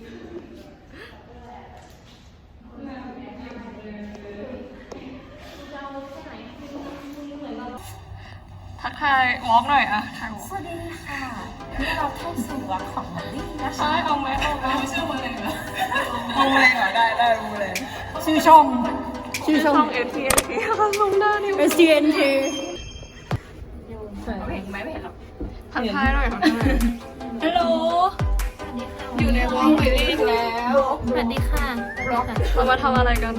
ทักทายวอล์กหน่อยอะทายวอล์กสวัสดีค่ะเราเข้าสู่วักของมารีนะใช่คะเอาไหมเอาไหมชื่อมาเลยเหรอวเลยเหรอได้ได้รู้เลยชื่อช่องชื่อช่อง เอทีเอทีเขาลงหน้านี่ S T N T เห็นไหมไม่เห็นหรอกทักทายหน่อยทักทายฮัลโหล อยู่ในวอล์กไปรีดแล้วสวัสดีค่ะเรามาทำอะไรกัน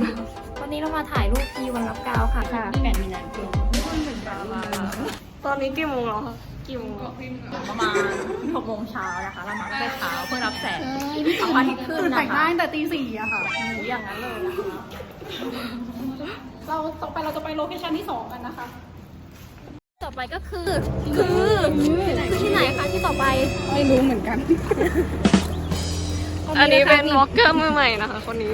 วันนี้เรามาถ่ายรูปพีวันรับกาวค่ะค่ะแปดมีนาคมตอนนี้กี่โมงแล้วคะกี่โมงประมาณหกโมงเช้านะคะเรามาตั้งแต่เช้าเพื่อรับแสงเอาอาทิตย์ขึ้นนะคะแต่งหน้าตั้งแต่ตีสี่อะค่ะหนูอย่างนั้นเลยนะคะเราต่อไปเราจะไปโลเคชั่นที่สองกันนะคะ ต่อไปก็คือ คือคือที่ไหนคะที่ต่อไปไม่รู้เหมือนกัน อันนี้เป็นวอล์กเกอร์มือใหม่นะคะ คนนี้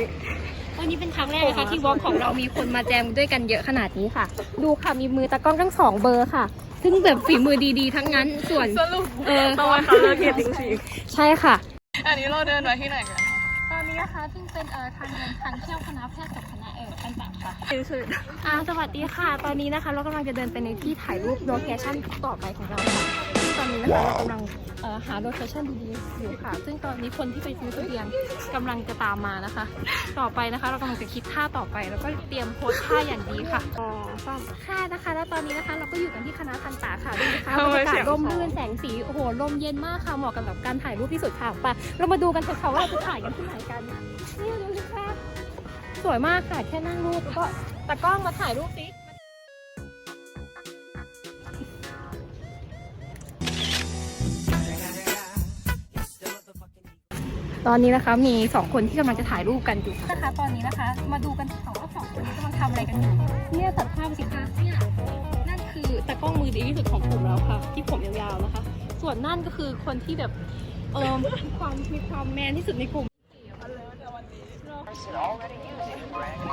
วันนี้เป็นครั้งแรกนะคะที่วอล์กของเรามีคนมาแจมด้วยกันเยอะขนาดนี้ค่ะ ดูค่ะมีมือตากล้องทั้งสองเบอร์ค่ะ ซึ่งแบบฝีมือดีๆ ทั้งนั้นส่วนสรุปเออต้องมาคัลเลอร์เกตจริงใช่ค่ะๆอันนี้เราเดินมาที่ไหนกันตอนนี้นะคะซึ่งเป็นเอ่อทางเดินทางเที่ยวคณะแพทย์กับคณะเออกันต่างค่ะชื่อชื่ออ่าสวัสดีค่ะ ตอนนี้นะคะ เรากำลังจะเดินไปในที่ถ่ายรูปโลเคชั่นต่อไปของเราค่ะซึ่ง ตอนนี้นะคะเรากำลังเอ่อหาโลเคชั่นดีๆอยู่ค่ะ ซึ่งตอนนี้คนที่ไปซื้อทะเบียนกำลังจะตามมานะคะ ต่อไปนะคะเรากำลังจะคิดท่าต่อไป แล้วก็เตรียมโพสท่าอย่างดีค่ะอ๋อซ่อมค่ะนะคะ แล้วตอนนี้นะคะ เราก็อยู่กันที่คณะทันตาค่ะดูนะคะบรรยากาศร่มรื่นแสงสีโอ้โหลมเย็นมากค่ะเหมาะกับแบบการถ่ายรูปที่สุดค่ะไปเรามาดูกันเถอะค่ะว่าเราจะถ่ายกันที่ไหนกันนี่ดูสิคะสวยมากค่ะแค่นั่งรูปแล้วก็ตากล้องมาถ่ายรูปสิ ตอนนี้นะคะมีสองคนที่กำลังจะถ่ายรูปกันอยู่นะคะตอนนี้นะคะ มาดูกันค่ะว่าสองคนนี้กำลังทำอะไรกันอยู่เนี่ยตัดภาพสิคะเนี่ยนั่นคือตากล้องมือดีที่สุดของกลุ่มเราค่ะ ที่ผมยาวๆนะคะ ส่วนนั่นก็คือคนที่แบบเออมีความมีความแมนที่สุดในกลุ่ม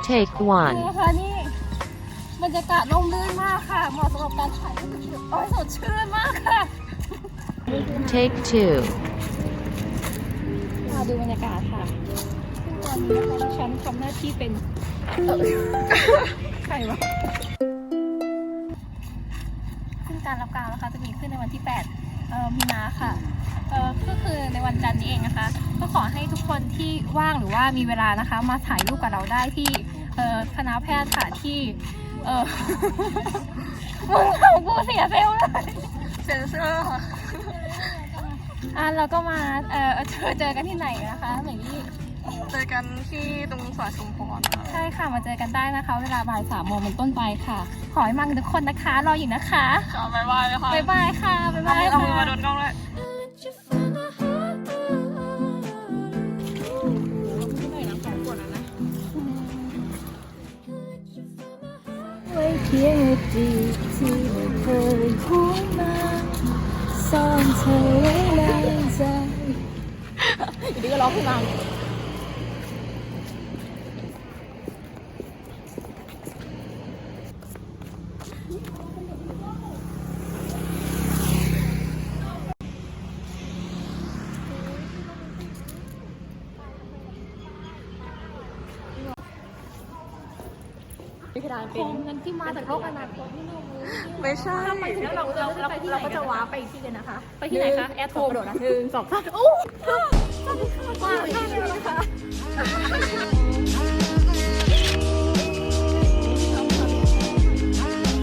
Take one. นะคะนี่บรรยากาศร่มรื่นมากค่ะเหมาะสำหรับการถ่ายรูปโอ้ยสดชื่นมากค่ะ Take two. มาดูบรรยากาศค่ะซึ่งตอนนี้นะคะดิฉันทำหน้าที่เป็นเอ่อใครวะซึ่งการรับกาวนะคะจะมีขึ้นในวันที่8เอ่อมีนาค่ะเอ่อก็คือในวันจันทร์นี้เองนะคะ ก็ขอให้ทุกคนที่ว่างหรือว่ามีเวลานะคะ มาถ่ายรูปกับเราได้ที่เอ่อคณะแพทย์ค่ะที่เออมึงเอากูเสียเซลลเลยเซนเซอร์ค่ะ อะเราก็มาเอ่อเจอเจอกันที่ไหนนะคะอย่างนี้เจอกันที่ตรงสวนชุมพรนะคะใช่ค่ะมาเจอกันได้นะคะ เวลาบ่ายสามโมงเป็นต้นไปค่ะ ขอให้มากันทุกคนนะคะ รออยู่นะคะค่ะบ๊ายบายเลยค่ะบ๊ายบายค่ะบ๊ายเอาบายมือเอามือค่ะมาโดนกล้องเลยไว้เพียงจีที่ไม่เคยพูดมาซ่อนเธอไว้ในใจ อยู่ดีก็ร้องขึ้นมาพี่ดานเป็นเงินที่มาจากโลกอนาคตนี่เราไม่ใช่แล้วเราเราเราเราก็จะว้าไปอีกที่กันนะคะ ไปที่ไหนคะ แอร์โทรกระโดดนะหนึ่งสองสาม โอ้ว่าใช่เลยค่ะ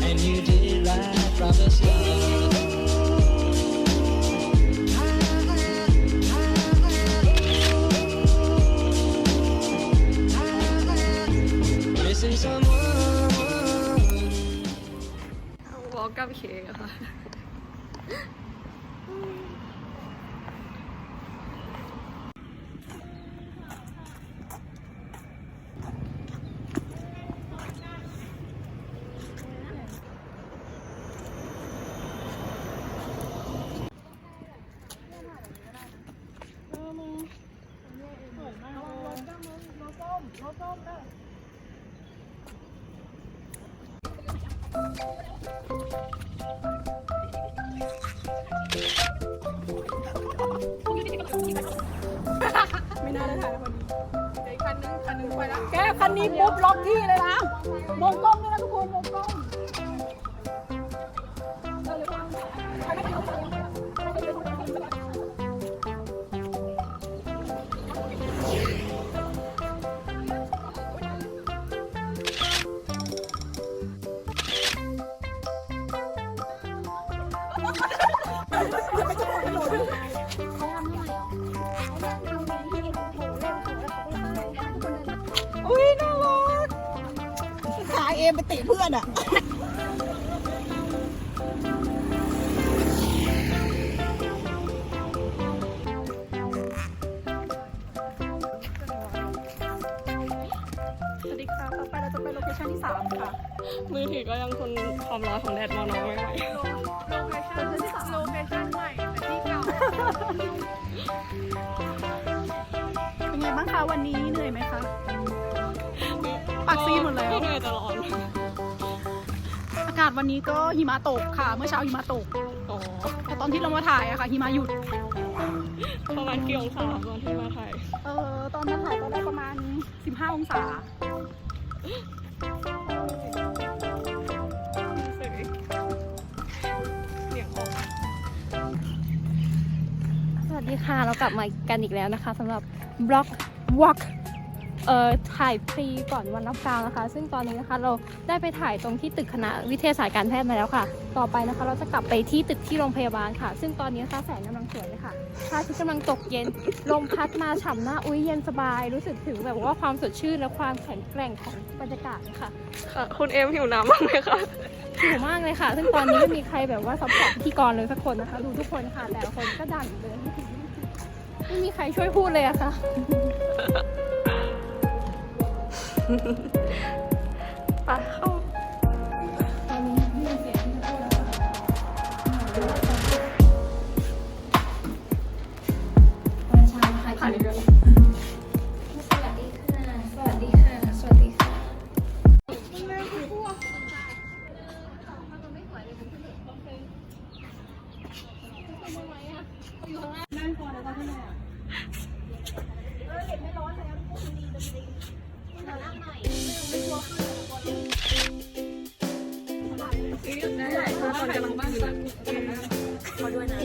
And you did it right from the start. Missing someone. วอล์กกับเคกค่ะ ไม่น่าได้ถ่ายคนนี้เดี๋ยวคันนึงคันนึงไปแล้ว แกคันนี้ปุ๊บล็อกที่เลยนะมองกล้องด้วยนะทุกคนมองกล้อ ติเพื่อนอะสวัสดีค่ะ ต่อไปเราจะไปโลเคชั่นที่ 3 ค่ะ มือถือก็ยังทนความร้อนของแดดมอน้อยไม่ไหวโลเคชั่นที่สามโลเคชั่นใหม่แต่ที่เก่า เป็นไงบ้างคะวันนี้เหนื่อยไหมคะปากซีดหมดแล้วก็เหนื่อยตลอดอากาศวันนี้ก็หิมะตกค่ะ เมื่อเช้าหิมะตก อ๋อแต่ตอนที่เรามาถ่ายอะค่ะหิมะหยุด ประมาณกี่องศาตอนที่มาถ่าย เอ่อตอนมาถ่ายก็ได้ประมาณ 15 องศาสวัสดีค่ะ เรากลับมากันอีกแล้วนะคะสำหรับบล็อกวอล์ก เอ่อถ่ายฟรีก่อนวันรับกลางนะคะ ซึ่งตอนนี้นะคะเราได้ไปถ่ายตรงที่ตึกคณะวิทยาศาสตร์การแพทย์มาแล้วค่ะ ต่อไปนะคะ เราจะกลับไปที่ตึกที่โรงพยาบาลค่ะ ซึ่งตอนนี้นะคะแสงกำลังสวยเลยค่ะพระอาทิตย์กำลังตกเย็นลมพัดมาฉ่ำหน้าอุ้ยเย็นสบาย รู้สึกถึงแบบว่าความสดชื่นและความแข็งแกร่งของบรรยากาศค่ะค่ะคุณเอ็มหิวน้ำบ้างไหมคะหิวมากเลยค่ะ ซึ่งตอนนี้ไม่มีใครแบบว่าซัพพอร์ตพิธีกรเลยสักคนนะคะ ดูทุกคนค่ะแต่ละคนก็ดันเลย ไม่มีใครช่วยพูดเลยอะค่ะ ปาเข้าผ่านอีกแล้ว คนกำลังบ้าด้วยนะ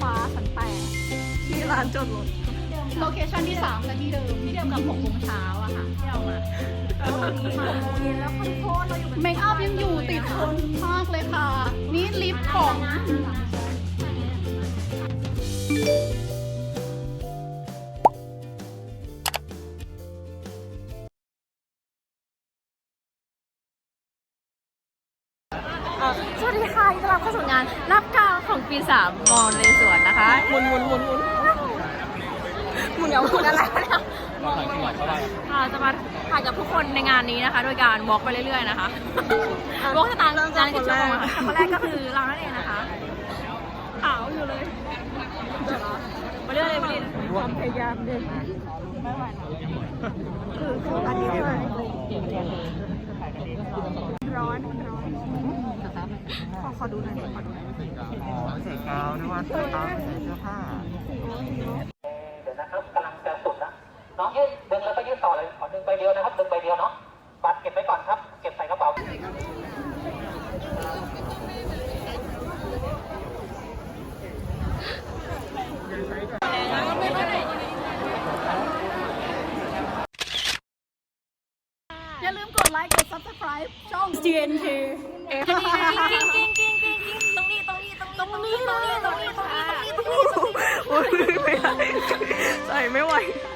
ฟ้าสันแปดที่ร้านจอดรถโลเคชั่นที่3และที่เดิมที่เดิมกับ6โมงเช้าอะค่ะที่เรามาเมคอัพยังอยู่ติดทนมากเลยค่ะ นี่ลิปของ สวัสดีค่ะยินดีต้อนรับเข้าสู่งาน รับกาของปีสามมอนเลสวนนะคะหมุนหมุนหมุนหมุนหมุนเดี๋ยวหมุนอะไรวะเนี่ยอ่าจะมาถ่ายกับทุกคนในงานนี้นะคะ โดยการวอล์กไปเรื่อยๆนะคะวอล์กสตาร์ทจานกี่ชั่วโมงอะคนแรกก็คือเรานั่นเองนะคะขาวอยู่เลยไปเรื่อยเลยไปเรื่อยความพยายามเดินไม่ไหวคืออันนี้เลยร้อนร้อน ขอขอดูหน่อยขอดูหน่อยใส่กาวด้วยว่าใส่กาวใส่เสื้อผ้าเดี๋ยวนะครับกำลังจะสุดนะน้องยืดดึงแล้วก็ยืดต่อเลยขอดึงใบเดียวนะครับดึงใบเดียวเนาะบัตรเก็บไว้ก่อนครับ เก็บใส่กระเป๋า อย่าลืมกดไลค์ กด subscribe ช่อง GNK กิ้งกิ้งกิ้งกิ้งกิ้งกิ้งตรงนี้ตรงนี้ตรงนี้ตรงนี้ตรงนี้ตรงนี้ตรงนี้ตรงนี้ตรงนี้ตรงนี้โอ้ยไม่ได้ใส่ไม่ไหวต